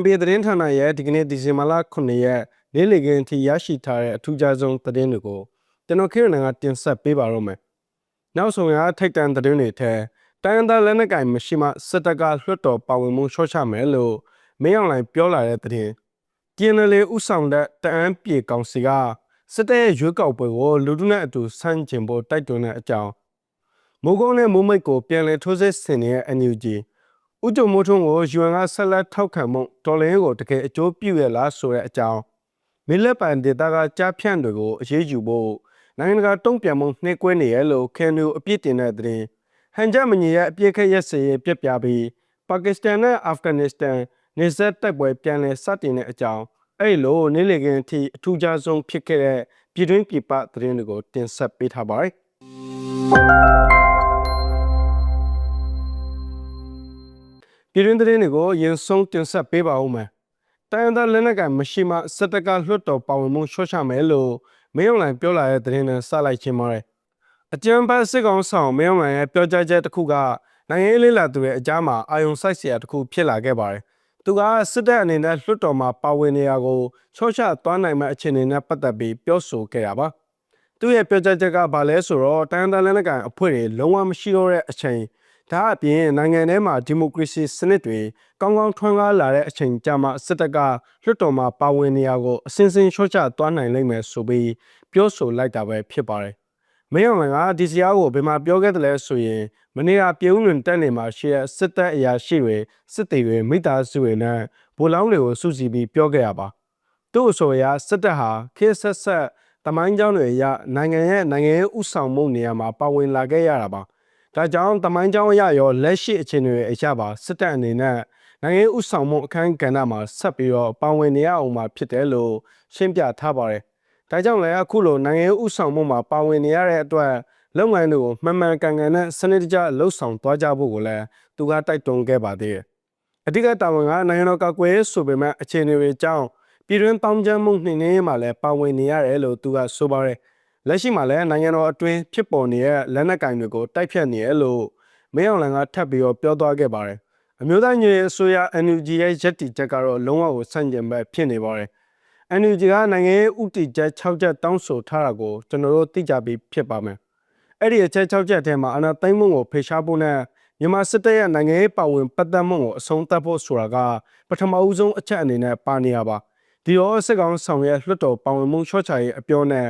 NBA သတင်းဌာနရဲ့ဒီကနေ့ဒီဇင်ဘာလ9ရက်နေ့လည်ခင်းအထိရရှိထားတဲ့အထူးခြားဆုံးသတင်းတွေကိုကျွန်တော်ခေရနန်ကတင်ဆက်ပေးပါတော့မယ်။နောက်ဆုံးရထိုက်တန်သတင်းတွေထဲတိုင်းရင်းသားလက်နက်ကိုင်မရှိမှစစ်တပ်ကလွှတ်တော်ပါဝင်မှုရှော့ချမယ်လို့မင်းအောင်လှိုင်ပြောလာတဲ့သတင်း။ TNL ဥဆောင်တဲ့တအန်းပြေကောင်စီကစစ်တပ်ရဲ့ရွေးကောက်ပွဲကိုလူထုနဲ့အတူဆန့်ကျင်ဖို့တိုက်တွန်းတဲ့အကြောင်းမိုးကုန်းနဲ့မိုးမိတ်ကိုပြန်လည်ထိုးစစ်ဆင်နေတဲ့ NUG ဥကြုံမိုးထွန်းကိုယူအန်ကဆက်လက်ထောက်ခံမှုတော်လင်းကိုတကယ်အကျိုးပြုရလားဆိုတဲ့အကြောင်းမင်းလက်ပံဒေတာကကြားဖြန့်တွေကိုအရေးယူဖို့နိုင်ငံတကာတုံ့ပြန်မှုနှိကွဲနေရလို့ကန်နူအပြစ်တင်တဲ့သတင်းဟန်ဂျမညီရဲ့အပြစ်ခက်ရက်စရေးပြက်ပြပြီးပါကစ္စတန်နဲ့အာဖဂန်နစ္စတန်နေဆက်တိုက်ပွဲပြန်လည်စတင်တဲ့အကြောင်းအဲ့လိုနေ့လည်ခင်းအထိအထူးခြားဆုံးဖြစ်ခဲ့တဲ့ပြည်တွင်းပြည်ပသတင်းတွေကိုတင်ဆက်ပေးထားပါတယ် ပြည်တွင်းသတင်းတွေကိုရင်ဆုံးတင်ဆက်ပေးပါဦးမယ်။တိုင်းရင်းသားလက်နက်ကင်မရှိမှစစ်တကလွှတ်တော်ပါဝင်မှုလျှော့ချမယ်လို့မင်းအောင်လှိုင်ပြောလာတဲ့သတင်းနဲ့စလိုက်ခြင်းပါတယ်။အကြံဖတ်စစ်ကောင်ဆောင်မင်းအောင်လှိုင်ရဲ့ပြောကြားချက်တစ်ခုကနိုင်ငံရေးလေးလာသူရဲ့အကြမ်းမှာအာယုံစိုက်စရာတစ်ခုဖြစ်လာခဲ့ပါတယ်။သူကစစ်တပ်အနေနဲ့လွှတ်တော်မှာပါဝင်နေရကိုချော့ချသွားနိုင်မဲ့အခြေအနေနဲ့ပတ်သက်ပြီးပြောဆိုခဲ့တာပါ။သူ့ရဲ့ပြောကြားချက်ကဘာလဲဆိုတော့တိုင်းရင်းသားလက်နက်ကိုင်အဖွဲ့တွေလုံးဝမရှိတော့တဲ့အချိန် ဒါအပြင်နိုင်ငံထဲမှာဒီမိုကရေစီစနစ်တွေကောင်းကောင်းထွန်းကားလာတဲ့အချိန်ကြာမှစစ်တပ်ကလွှတ်တော်မှာပါဝင်နေရကိုအစင်းစင်းချော့ချသွားနိုင်လိမ့်မယ်ဆိုပြီးပြောဆိုလိုက်တာပဲဖြစ်ပါတယ်။မင်းအောင်လှိုင်ကဒီစရာကိုဘယ်မှာပြောခဲ့တယ်လဲဆိုရင်မနေ့ကပြည်ဦးလွင်တက်နေမှာရှိတဲ့စစ်တပ်အရာရှိတွေစစ်တေတွေမိသားစုတွေနဲ့ဗိုလ်လောင်းတွေကိုစုစည်းပြီးပြောခဲ့ရပါ။သူ့အဆိုအရစစ်တပ်ဟာခေတ်ဆက်ဆက်တမိုင်းကြောင်းတွေအရနိုင်ငံရဲ့နိုင်ငံရေးဥဆောင်မှုနေရာမှာပါဝင်လာခဲ့ရတာပါ။ ဒါကြောင့်တမိုင်းကြောင်းအရရောလက်ရှိအခြေအနေတွေအရပါစစ်တပ်အနေနဲ့နိုင်ငံရေးဥဆောင်မှုအခမ်းကဏ္ဍမှာဆက်ပြီးတော့ပါဝင်နေရအောင်မှာဖြစ်တယ်လို့ရှင်းပြထားပါတယ်။ဒါကြောင့်လည်းအခုလိုနိုင်ငံရေးဥဆောင်မှုမှာပါဝင်နေရတဲ့အတွက်လုပ်ငန်းတွေကိုမှန်မှန်ကန်ကန်နဲ့စနစ်တကျလှုပ်ဆောင်သွားကြဖို့ကိုလည်းသူကတိုက်တွန်းခဲ့ပါသေးတယ်။အဓိကတာဝန်ကနိုင်ငံတော်ကာကွယ်ရေးဆိုပေမဲ့အခြေအနေတွေကြောင့်ပြည်တွင်းပေါင်းချမ်းမှုနှိမ့်နေမှာလည်းပါဝင်နေရတယ်လို့သူကဆိုပါတယ်။ လက်ရှိမှာလည်းနိုင်ငံတော်အတွင်းဖြစ်ပေါ်နေတဲ့လက်နက်ကင်တွေကိုတိုက်ဖြတ်နေရလို့မင်းအောင်လှိုင်ကထပ်ပြီးတော့ပြောသွားခဲ့ပါတယ်အမျိုးသားညီရေးအစိုးရ NUG ရဲ့ရည်တည်ချက်ကတော့လုံးဝကိုဆန့်ကျင်ဘက်ဖြစ်နေပါတယ် NUG ကနိုင်ငံရေးဥတီချက်6ချက်တောင်းဆိုထားတာကိုကျွန်တော်တို့သိကြပြီးဖြစ်ပါမယ်အဲ့ဒီအချက်6ချက်ထဲမှာအနာသိမ့်မှုကိုဖေရှားဖို့နဲ့မြန်မာစစ်တပ်ရဲ့နိုင်ငံရေးပါဝင်ပတ်သက်မှုကိုအဆုံးသတ်ဖို့ဆိုတာကပထမဦးဆုံးအချက်အနေနဲ့ပါနေရပါဒီရောစစ်ကောင်ဆောင်ရဲ့လွှတ်တော်ပါဝင်မှုချော့ချရေးအပြောနဲ့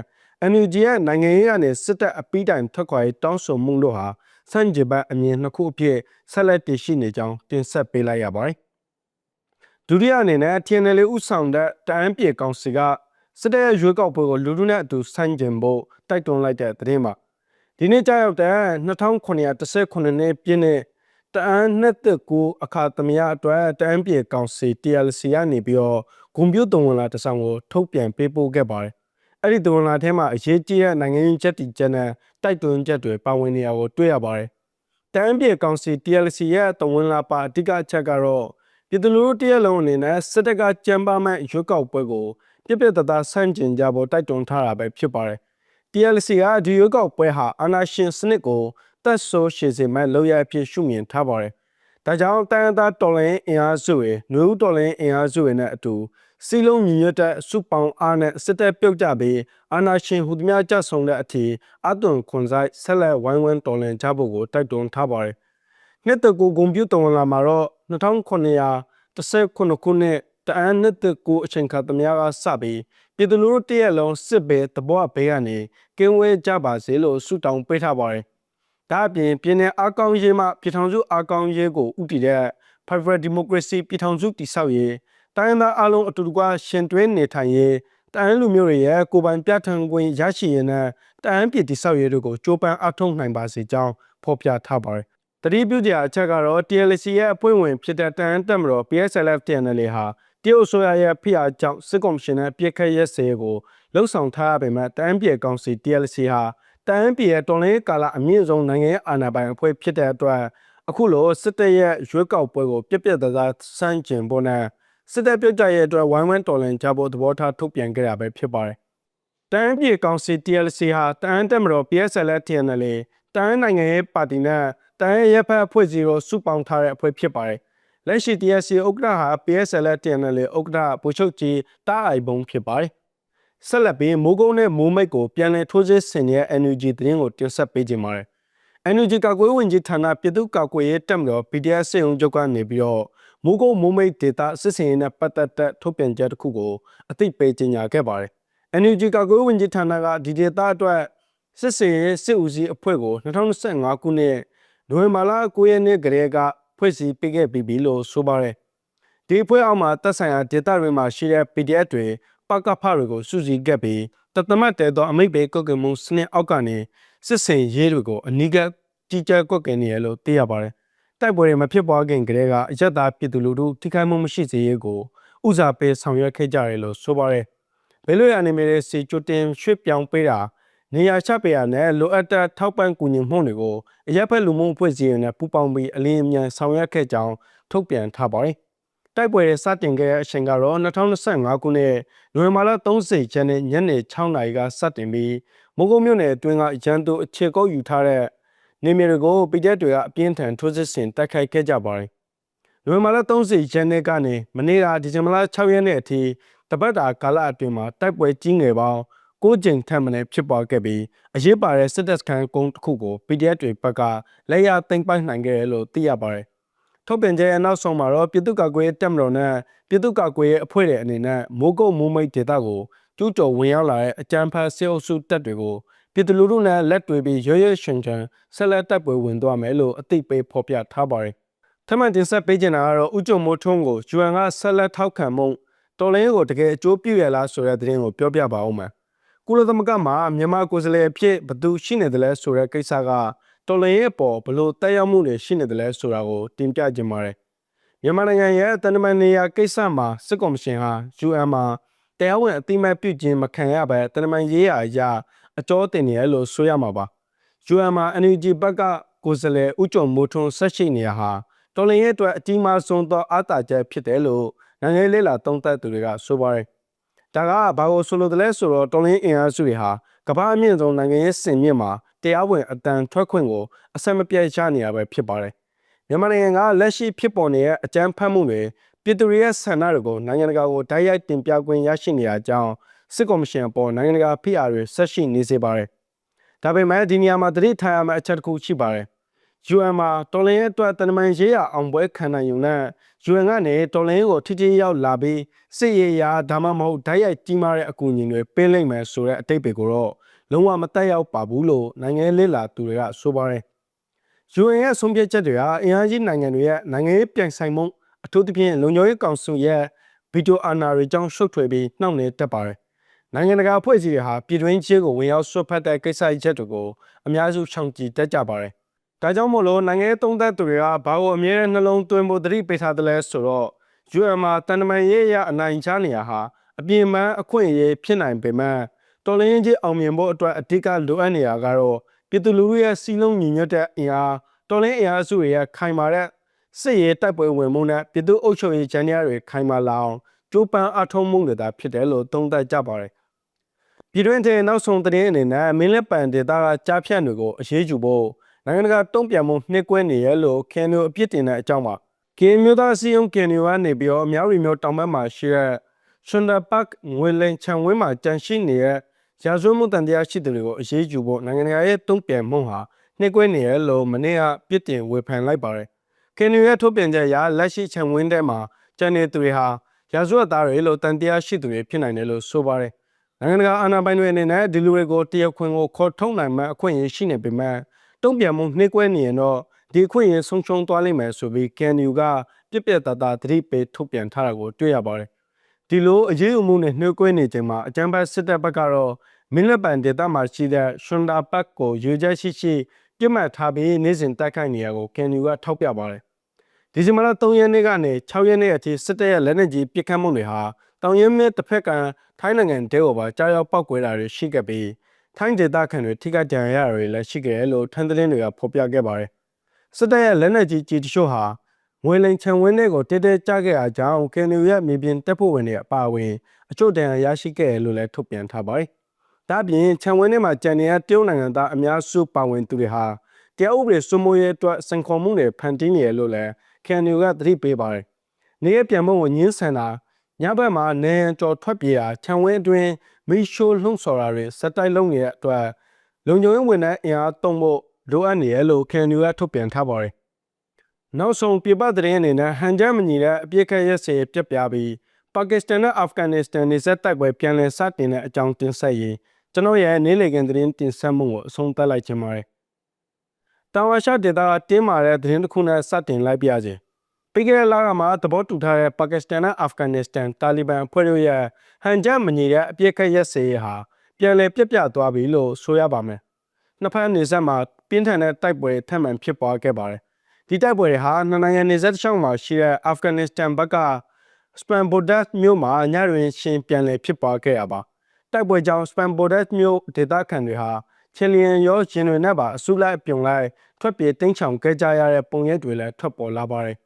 NUG ရဲ့နိုင်ငံရေးကနေစစ်တပ်အပီးတိုင်ထွက်ခွာရေးတောင်းဆိုမှုတို့ဟာစန့်ကျင်ဘက်အမြင်နှစ်ခုအဖြစ်ဆက်လက်တည်ရှိနေကြောင်းတင်ဆက်ပေးလိုက်ရပါတယ်။ဒုတိယအနေနဲ့ TNL ဥဆောင်တဲ့တအန်းပြေကောင်စီကစစ်တပ်ရဲ့ရွေးကောက်ပွဲကိုလူထုနဲ့အတူဆန့်ကျင်ဖို့တိုက်တွန်းလိုက်တဲ့သတင်းပါ။ဒီနေ့ကြာရောက်တဲ့2919နှစ်ပြည့်နှစ်တအန်းနှစ်သက်ကိုအခါသမယအတွက်တအန်းပြေကောင်စီ TLC ကနေပြီးတော့ဂုံပြူတုံဝင်လာတဆောင်ကိုထုတ်ပြန်ပေးပို့ခဲ့ပါတယ် အဲ့ဒီသဝင်လာထဲမှာအရေးကြီးတဲ့နိုင်ငံရေးချက်တီချက်နဲ့တိုက်တွန်းချက်တွေပါဝင်နေတာကိုတွေ့ရပါတယ်။တန်းပြေကောင်စီ TLC ရဲ့သဝင်လာပါအဓိကအချက်ကတော့ပြည်သူလူထုတရက်လုံးအနေနဲ့စစ်တပ်ကကြမ်းပါမဲ့ရွေးကောက်ပွဲကိုပြပြတသားဆန့်ကျင်ကြဖို့တိုက်တွန်းထားတာပဲဖြစ်ပါတယ်။ TLC ကဒီရွေးကောက်ပွဲဟာအာဏာရှင်စနစ်ကိုတက်ဆိုးရှည်စေမဲ့လောက်ရအဖြစ်ရှုမြင်ထားပါတယ်။ဒါကြောင့်တန်သားတော်လိုင်းအင်အားစုတွေနှွေဦးတော်လိုင်းအင်အားစုတွေနဲ့အတူ စီလုံးညီညွတ်တဲ့စုပေါင်းအားနဲ့စစ်တပ်ပြုတ်ကြပြီးအာနာရှင်ဟူသမျှကြဆုံတဲ့အထိအသွင်ခွန်ဆိုင်ဆက်လက်ဝိုင်းဝန်းတော်လှန်ကြဖို့ကိုတိုက်တွန်းထားပါတယ်။နှစ်တကူဂုံပြူတော်လာမှာတော့2919ခုနှစ်တအန်းနှစ်တကူအချိန်ခါသမ ्या ကစပြီးပြည်သူလူထုတရက်လုံးစစ်ဘေးတဘောဘေးကနေကင်းဝဲကြပါစေလို့ဆုတောင်းပေးထားပါတယ်။ဒါအပြင်ပြည်내အကောင်းရေးမှပြည်ထောင်စုအကောင်းရေးကိုဥတည်တဲ့ Federal Democracy ပြည်ထောင်စုတည်ဆောက်ရေး တိုင်းသားအလုံးအတူတကွရှင်တွဲနေထိုင်ရေးတိုင်းလူမျိုးတွေရဲ့ကိုယ်ပိုင်ပြဋ္ဌာန်းခွင့်ရရှိရေးနဲ့တိုင်းပြည်တည်ဆောက်ရေးတို့ကိုကြိုးပမ်းအထောက်နိုင်ပါစေကြောင်းဖော်ပြထားပါတယ်။တတိပြုကြအချက်ကတော့ TLC ရဲ့အဖွဲ့ဝင်ဖြစ်တဲ့တန်တက်မတော် PSLF TNL ဟာတရုတ်ဆိုရရဲ့ဖိအားကြောင့်စစ်ကော်မရှင်နဲ့ပြစ်ခတ်ရက်စဲကိုလှုပ်ဆောင်ထားရပေမဲ့တန်ပြည်ကောင်စီ TLC ဟာတန်ပြည်ရဲ့တော်လှန်ရေးကာလအမြင့်ဆုံးနိုင်ငံရေးအာဏာပိုင်အဖွဲ့ဖြစ်တဲ့အတွက်အခုလိုစစ်တပ်ရဲ့ရွေးကောက်ပွဲကိုပြက်ပြက်သားသားစန့်ကျင်ဖို့နဲ့ စစ်တပ်ပြုတ်ကြရဲ့အတွက်ဝိုင်းဝန်းတော်လှန်ကြဖို့သဘောထားထုတ်ပြန်ခဲ့တာပဲဖြစ်ပါတယ်။တန်းပြေကောင်စီ TLC ဟာတန်းတက်မတော် PSL TNL တန်းနိုင်ငံရေးပါတီနဲ့တန်းရဲ့ဖက်အဖွဲ့အစည်းတို့စုပေါင်းထားတဲ့အဖွဲ့ဖြစ်ပါတယ်လက်ရှိ TSC ဥက္ကဋ္ဌဟာ PSL TNL ဥက္ကဋ္ဌဗိုလ်ချုပ်ကြီးတာအိုင်ဘုံဖြစ်ပါတယ်။ဆက်လက်ပြီးမိုးကုန်းနဲ့မိုးမိတ်ကိုပြန်လည်ထိုးစစ်ဆင်တဲ့ NUG သတင်းကိုတင်ဆက်ပေးကြပါမယ်။ NUG ကာကွယ်ဝင်ကြီးဌာနပြည်သူ့ကာကွယ်ရေးတပ်မတော် PDF စေုံချုပ်ကနေပြီးတော့ မိုးကုန်းမိုးမိတ်ဒေတာစစ်စင်ရေးနဲ့ပတ်သက်တဲ့ထုတ်ပြန်ချက်တစ်ခုကိုအသိပေးကြေညာခဲ့ပါတယ်။ NUG ကာကွယ်ဝင်ကြီးဌာနကဒီဒေတာအတွက်စစ်စင်ရေးစစ်ဦးစီးအဖွဲ့ကို2025ခုနှစ်နိုဝင်ဘာလ9ရက်နေ့ကတည်းကဖွဲ့စည်းပေးခဲ့ပြီးပြီလို့ဆိုပါတယ်။ဒီအဖွဲ့အောက်မှာတပ်ဆိုင်ရာဒေတာတွေမှာရှိတဲ့ PDF တွေပကဖတွေကိုစုစည်းခဲ့ပြီးတသမတ်တဲသောအမိတ်ဘေကုတ်ကမှုစနစ်အောက်ကနေစစ်စင်ရေးတွေကိုအနီးကပ်ကြီးကြပ်ကွက်ကင်နေရလို့သိရပါတယ်။ တိုက်ပွဲတွေမဖြစ်ပွားခင်ကတည်းကအရက်သားပြည်သူလူထုထိခိုက်မှုမရှိစေရေးကိုဥစားပေးဆောင်ရွက်ခဲ့ကြတယ်လို့ဆိုပါတယ်။ဘယ်လိုရအနေနဲ့စီချိုတင်ရွှေ့ပြောင်းပေးတာနေရာချပေးရနဲ့လိုအပ်တဲ့ထောက်ပံ့ကူညီမှုတွေကိုအရက်ဖက်လူမှုအဖွဲ့အစည်းတွေနဲ့ပူးပေါင်းပြီးအလင်းအမြန်ဆောင်ရွက်ခဲ့ကြောင်းထုတ်ပြန်ထားပါတယ်။တိုက်ပွဲတွေစတင်ခဲ့တဲ့အချိန်ကတော့2025ခုနှစ်နိုဝင်ဘာလ30ရက်နေ့ညနေ6နာရီကစတင်ပြီးမိုးကုတ်မြို့နယ်အတွင်းကရန်သူအခြေကုပ်ယူထားတဲ့ နေမြေတွေကိုပိကျက်တွေကအပြင်းထန်ထိုးစစ်ဆင်တိုက်ခိုက်ခဲ့ကြပါတယ်။နိုဝင်ဘာလ30ရက်နေ့ကနေမနေ့ကဒီဇင်ဘာလ6ရက်နေ့အထိတပတ်တာကာလအတွင်းမှာတိုက်ပွဲကြီးငယ်ပေါင်း၉ကြိမ်ထပ်မံဖြစ်ပွားခဲ့ပြီးအရေးပါတဲ့စစ်တပ်စခန်းကုန်းတစ်ခုကို PDF တွေဘက်ကလက်ရသိမ်းပိုက်နိုင်ခဲ့တယ်လို့သိရပါတယ်။ထုတ်ပြန်ချက်ရဲ့နောက်ဆုံးမှာတော့ပြည်သူ့ကာကွယ်ရေးတပ်မတော်နဲ့ပြည်သူ့ကာကွယ်ရေးအဖွဲ့တွေအနေနဲ့မိုးကုတ်မိုးမိတ်ဒေသကိုကျူးကျော်ဝင်ရောက်လာတဲ့အကြမ်းဖက်စစ်အုပ်စုတပ်တွေကို ပြည်သူလူထုနဲ့လက်တွေ့ပြီးရွရွရှင်ချန်ဆက်လက်တပ်ပွဲဝင်သွားမယ်လို့အသိပေးဖော်ပြထားပါတယ်။ထပ်မံတင်ဆက်ပေးချင်တာကတော့ဥကြုံမိုးထွန်းကို UN ကဆက်လက်ထောက်ခံမှုတော်လိုင်းကိုတကယ်အကျိုးပြုရလားဆိုတဲ့သတင်းကိုပြောပြပါဦးမယ်။ကုလသမဂ္ဂမှာမြန်မာကိုယ်စားလှယ်အဖြစ်ဘသူရှိနေတယ်လဲဆိုတဲ့ကိစ္စကတော်လိုင်းရဲ့အပေါ်ဘလို့တက်ရောက်မှုတွေရှိနေတယ်လဲဆိုတာကိုတင်ပြခြင်းပါတယ်။မြန်မာနိုင်ငံရဲ့တန်တမန်နေရာကိစ္စမှာစစ်ကော်မရှင်ဟာ UN မှာတရားဝင်အသိအမှတ်ပြုခြင်းမခံရဘဲတန်တမန်ရေးရာအရာ အကျော်တင်နေရလို့ဆိုရမှာပါ။ UN မှာ NUG ဘက်ကကိုယ်စားလှယ်ဥကြုံမိုးထွန်းဆက်ရှိနေရဟာတော်လင်ရဲ့အတွက်အကြီးမားဆုံးသောအားတာချက်ဖြစ်တယ်လို့နိုင်ငံရေးလာသုံးသပ်သူတွေကဆိုပါတယ်။ဒါကဘာကိုဆိုလိုတယ်လဲဆိုတော့တော်လင်အင်အားစုတွေဟာကမ္ဘာအမြင့်ဆုံးနိုင်ငံရေးစင်မြင့်မှာတရားဝင်အတန်ထွက်ခွင့်ကိုအဆက်မပြတ်ရနေရပဲဖြစ်ပါတယ်။မြန်မာနိုင်ငံကလက်ရှိဖြစ်ပေါ်နေတဲ့အကြမ်းဖက်မှုတွေပြည်သူတွေရဲ့ဆန္ဒတွေကိုနိုင်ငံတကာကိုတိုက်ရိုက်တင်ပြခွင့်ရရှိနေတဲ့အကြောင်း စစ်ကော်မရှင်အပေါ်နိုင်ငံတကာဖိအားတွေဆက်ရှိနေစေပါတယ်။ဒါပေမဲ့ဒီနေရာမှာတတိထားရမယ့်အချက်တစ်ခုရှိပါတယ်။ UN မှာတော်လင်းရဲ့အတွက်တနမန်ရေးရအောင်ပွဲခံနိုင်ုံနဲ့ UN ကနေတော်လင်းကိုထိထိရောက်လာပြီးစစ်ရေးရာဒါမှမဟုတ်ဓာတ်ရိုက်ကြီးမားတဲ့အကူအညီတွေပေးလိုက်မယ်ဆိုတဲ့အတိတ်တွေကိုတော့လုံးဝမတက်ရောက်ပါဘူးလို့နိုင်ငံရေးလာသူတွေကဆိုပါတယ်။ UN ရဲ့ဆုံးဖြတ်ချက်တွေဟာအင်အားကြီးနိုင်ငံတွေရဲ့နိုင်ငံရေးပြိုင်ဆိုင်မှုအထူးသဖြင့်လုံခြုံရေးကောင်စီရဲ့ဗီတိုအာဏာတွေကြောင့်ရှုပ်ထွေးပြီးနှောင့်နှေးတတ်ပါတယ်။ နိုင်ငံတကာအဖွဲ့အစည်းတွေဟာပြည်တွင်းချင်းကိုဝင်ရောက်ဆွတ်ဖက်တဲ့ကိစ္စရပ်တွေကိုအများစုရှောင်ကြဉ်တတ်ကြပါတယ်။ဒါကြောင့်မို့လို့နိုင်ငံရေးသုံးသပ်သူတွေကဘာကိုအမြဲတမ်းနှလုံးသွင်းဖို့သတိပေးထားတယ်လဲဆိုတော့ UN မှာတန်တမန်ရေးရအနိုင်ချနေရဟာအပြင်းပန်းအခွင့်အရေးဖြစ်နိုင်ပေမဲ့တော်လင်းကြီးအောင်မြင်ဖို့အတွက်အဓိကလိုအပ်နေတာကတော့ပြည်သူလူထုရဲ့စီးလုံးညီညွတ်တဲ့အင်အားတော်လင်းအင်အားစုတွေရဲ့ခိုင်မာတဲ့စစ်ရေးတိုက်ပွဲဝင်မှုနဲ့ပြည်သူအုပ်ချုပ်ရေးဂျန်ရတွေခိုင်မာလာအောင်ကြိုးပမ်းအထောက်မှုတွေသာဖြစ်တယ်လို့သုံးသပ်ကြပါတယ်။ ပြည်တွင်းတဲ့နောက်ဆုံးသတင်းအနေနဲ့မင်းလက်ပံဒေတာကကြားဖြန့်တွေကိုအရေးယူဖို့နိုင်ငံတကာတုံ့ပြန်မှုနှိကွဲနေရလို့ကန်နိုအပြစ်တင်တဲ့အကြောင်းပါ။ကင်းမျိုးသားစီယုံကန်နိုကနေပြီးတော့အများကြီးမျိုးတောင်ဘက်မှာရှိတဲ့ဆွန်ဒါပတ်ငွေလိန်ချံဝင်းမှာကြန့်ရှိနေတဲ့ရာဇဝမှုတန်တရားရှိသူတွေကိုအရေးယူဖို့နိုင်ငံတကာရဲ့တုံ့ပြန်မှုဟာနှိကွဲနေရလို့မနေ့ကပြစ်တင်ဝေဖန်လိုက်ပါတယ်။ကန်နိုရဲ့ထုတ်ပြန်ချက်အရလက်ရှိချံဝင်းထဲမှာကျန်နေသူတွေဟာရာဇဝတ်သားတွေလို့တန်တရားရှိသူတွေဖြစ်နိုင်တယ်လို့ဆိုပါတယ်။ နိုင်ငံတကာအာဏာပိုင်တွေအနေနဲ့ဒီလူတွေကိုတရခွင်ကိုခေါ်ထုတ်နိုင်မှအခွင့်အရေးရှိနေပေမဲ့တုံ့ပြန်မှုနှိကွဲနေရင်တော့ဒီအခွင့်အရေးဆုံးရှုံးသွားလိမ့်မယ်ဆိုပြီးကန်ယူကပြက်ပြက်သားသားသတိပေးထုတ်ပြန်ထားတာကိုတွေ့ရပါတယ်။ဒီလိုအရေးအမှုနဲ့နှိကွဲနေချိန်မှာအကြံဖတ်စစ်တပ်ဘက်ကတော့မင်းလက်ပံဒေသမှာရှိတဲ့ရှွန်ဒါပတ်ကိုယူချက်ရှိရှိပြစ်မှတ်ထားပြီးနေ့စဉ်တိုက်ခိုက်နေရကိုကန်ယူကထောက်ပြပါတယ်ဒီဇင်ဘာလ3ရက်နေ့ကနေ6ရက်နေ့အထိစစ်တပ်ရဲ့လက်နက်ကြီးပစ်ခတ်မှုတွေဟာ တောင်ရင်းမြစ်တစ်ဖက်ကထိုင်းနိုင်ငံတဲကိုပါကြားရောက်ပောက်ကွဲတာတွေရှိခဲ့ပြီးထိုင်းဒေသခံတွေထိခိုက်ဒဏ်ရာရတွေလည်းရှိခဲ့တယ်လို့ထန်းသတင်းတွေကဖော်ပြခဲ့ပါတယ်စစ်တပ်ရဲ့လက်နက်ကြီးကြီးတချို့ဟာငွေလိန်ချံဝင်းတွေကိုတဲတဲကြခဲ့အားကြောင့်ကင်နူရဲ့မြေပြင်တပ်ဖွဲ့ဝင်တွေအပါအဝင်အချို့ဒဏ်ရာရရှိခဲ့တယ်လို့လည်းထုတ်ပြန်ထားပါတယ်ဒါပြင်ခြံဝင်းထဲမှာကြံနေတဲ့တရုတ်နိုင်ငံသားအများစုပါဝင်သူတွေဟာတရားဥပဒေစိုးမိုးရေးအတွက်စင်ခေါ်မှုတွေဖန်တီးနေရလို့လည်း KNU ကသတိပေးပါတယ်။နေရပြန်ဖို့ကိုညှင်းဆန်တာ ညဘက်မှာနေရန်ကျော်ထွက်ပြေးတာခြံဝင်းအတွင်းမီရှိုးလှုံ့ဆော်တာတွေစက်တိုက်လုံးနေတဲ့အတွက်လုံခြုံရေးဝန်ထမ်းအင်အားတုံ့ဖို့လိုအပ်နေရလို့ KNU ကထုတ်ပြန်ထားပါတယ်။နောက်ဆုံးပြပသတင်းအနေနဲ့ဟန်ဂျမ်းမညီတဲ့အပြစ်ခတ်ရက်စေပြက်ပြားပြီးပါကစ္စတန်နဲ့အာဖဂန်နစ္စတန်နေဆက်တိုက်ပွဲပြန်လည်စတင်တဲ့အကြောင်းတင်ဆက်ရေးကျွန်တော်ရဲ့နေ့လည်ခင်းသတင်းတင်ဆက်မှုကိုအဆုံးသတ်လိုက်ချင်ပါတယ်။တောင်အာရှဒေသကတင်းမာတဲ့သတင်းတစ်ခုနဲ့စတင်လိုက်ပြခြင်း ပြီးခဲ့တဲ့လကမှသဘောတူထားတဲ့ပါကစ္စတန်နဲ့အာဖဂန်နစ္စတန်တာလီဘန်အဖွဲ့တို့ရဲ့ဟန်ဂျမ်းမညီတဲ့အပြစ်ခတ်ရက်စေရေးဟာပြန်လည်ပြက်ပြားသွားပြီလို့ဆိုရပါမယ်။နှစ်ဖက်နေဆက်မှာပြင်းထန်တဲ့တိုက်ပွဲထပ်မံဖြစ်ပွားခဲ့ပါတယ်။ဒီတိုက်ပွဲတွေဟာနှစ်နိုင်ငံနေဆက်တစ်ချောင်းမှာရှိတဲ့အာဖဂန်နစ္စတန်ဘက်ကစပန်ဘိုဒတ်မြို့မှာညတွင်ရှင်ပြန်လည်ဖြစ်ပွားခဲ့ရပါတိုက်ပွဲကြောင့်စပန်ဘိုဒတ်မြို့ဒေသခံတွေဟာချီလီယန်ရောဂျင်တွေနဲ့ပါအစုလိုက်ပြုံလိုက်ထွက်ပြေးတိမ်းချောင်ခဲ့ကြရတဲ့ပုံရိပ်တွေလည်းထွက်ပေါ်လာပါတယ်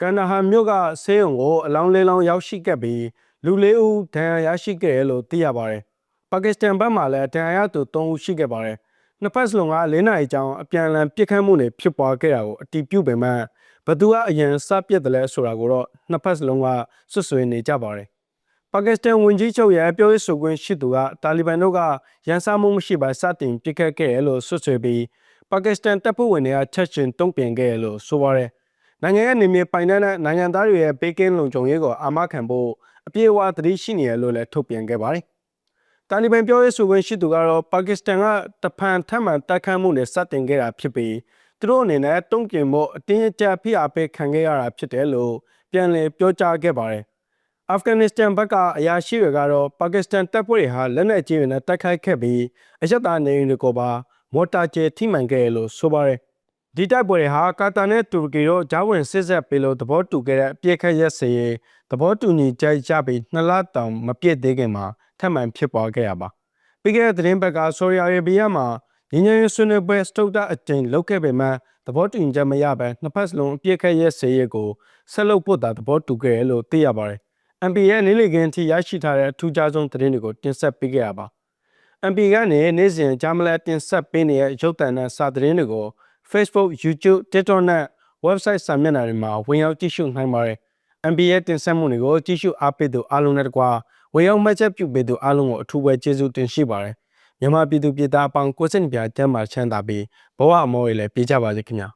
ကန်နာဟာမြို့ကဆေးရုံကိုအလောင်းလေးလောင်းရောက်ရှိခဲ့ပြီးလူလေးဦးဒဏ်ရာရရှိခဲ့တယ်လို့သိရပါတယ်ပါကစ္စတန်ဘက်မှလည်းဒဏ်ရာရသူ3ဦးရှိခဲ့ပါတယ်နှစ်ဖက်စလုံးက၄နာရီကျောင်းအပြန်အလှန်ပြစ်ခတ်မှုတွေဖြစ်ပွားခဲ့တာကိုအတီးပြုတ်ပေမဲ့ဘသူကအရင်စပြစ်တယ်လဲဆိုတာကိုတော့နှစ်ဖက်စလုံးကဆွဆွေးနေကြပါတယ်။ပါကစ္စတန်ဝန်ကြီးချုပ်ရဲ့ပြောရေးဆိုခွင့်ရှိသူကတာလီဘန်တို့ကရန်စမှုမရှိဘဲစတင်ပြစ်ခတ်ခဲ့ရလို့ဆွဆွေးပြီးပါကစ္စတန်တပ်ဖွဲ့ဝင်တွေကချက်ချင်းတုံ့ပြန်ခဲ့ရလို့ဆိုပါတယ်။ နိုင်ငံရဲ့နေမြေပိုင်တဲ့နိုင်ငံသားတွေရဲ့ဘေးကင်းလုံခြုံရေးကိုအာမခံဖို့အပြည့်အဝသတိရှိနေရလို့လည်းထုတ်ပြန်ခဲ့ပါတယ်။တာလီဘန်ပြောရေးဆိုခွင့်ရှိသူကတော့ပါကစ္စတန်ကတဖန်ထပ်မံတိုက်ခတ်မှုနဲ့စတင်ခဲ့တာဖြစ်ပြီးသူတို့အနေနဲ့တုံ့ပြန်ဖို့အတင်းအကျပ်ဖိအားပေးခံခဲ့ရတာဖြစ်တယ်လို့ပြန်လည်ပြောကြားခဲ့ပါတယ်။အာဖဂန်နစ္စတန်ဘက်ကအရာရှိတွေကတော့ပါကစ္စတန်တပ်ဖွဲ့တွေဟာလက်နက်ကြီးတွေနဲ့တိုက်ခိုက်ခဲ့ပြီးအရက်သားနေအိမ်တွေကိုပါမော်တာကျဲထိမှန်ခဲ့ရလို့ဆိုပါတယ်။ ဒီတိုက်ပွဲတွေဟာကာတာနဲ့တူရကီတို့ဂျာဝင်စစ်ဆက်ပေးလို့သဘောတူခဲ့တဲ့အပြစ်ခတ်ရက်စရေးသဘောတူညီချက်ရပြီးနှစ်လတောင်မပြည့်သေးခင်မှာထပ်မံဖြစ်ပွားခဲ့ရပါ။ပြီးခဲ့တဲ့သတင်းဘက်ကဆိုရီယာရေဘီယာမှာငင်းငယ်ဆွေးနွေးပွဲစတုတ်တာအကျဉ်လုပ်ခဲ့ပေမဲ့သဘောတူညီချက်မရဘဲနှစ်ဖက်စလုံးအပြစ်ခတ်ရဲစေရဲကိုဆက်လုပ်ဖို့သာသဘောတူခဲ့ရလို့သိရပါတယ်။ MP ရဲ့နေ့လည်ခင်းထိရရှိထားတဲ့ထူးခြားဆုံးသတင်းတွေကိုတင်ဆက်ပေးခဲ့ရပါ။ MP ကနေနေ့စဉ်ဂျာမလက်တင်ဆက်ပေးနေတဲ့ရုပ်သံနဲ့စာသတင်းတွေကို Facebook, YouTube, TikTok နဲ့ website စာမျက်နှာတွေမှာဝင်ရောက်ကြည့်ရှုနိုင်ပါတယ်။ MP ရဲ့တင်ဆက်မှုတွေကိုကြည့်ရှုအားပေးသူအားလုံးနဲ့တကွာဝင်ရောက်မှတ်ချက်ပြုပေးသူအားလုံးကိုအထူးပဲကျေးဇူးတင်ရှိပါတယ်။မြန်မာပြည်သူပြည်သားအပေါင်းကိုစိတ်နှပြကျမ်းမာချမ်းသာပြီးဘဝအမောတွေလည်းပြေးကြပါစေခင်ဗျာ